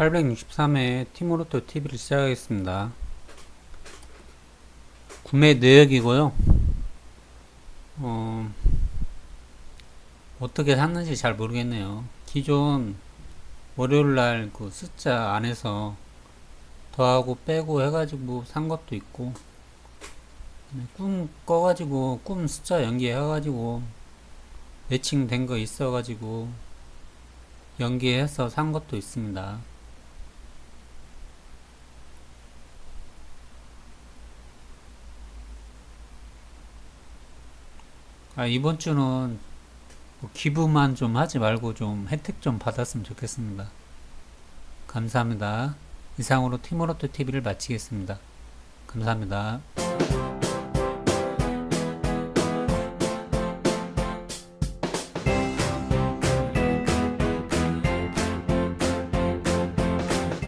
863회 티모로토 TV를 시작하겠습니다. 구매 내역이고요. 어, 어떻게 샀는지 잘 모르겠네요. 기존 월요일날 그 숫자 안에서 더하고 빼고 해가지고 산 것도 있고, 꿈 꺼가지고 꿈 숫자 연기해가지고 매칭된 거 있어가지고 연기해서 산 것도 있습니다. 아, 이번 주는 뭐 기부만 좀 하지 말고 좀 혜택 좀 받았으면 좋겠습니다. 감사합니다. 이상으로 티모로토 TV를 마치겠습니다. 감사합니다.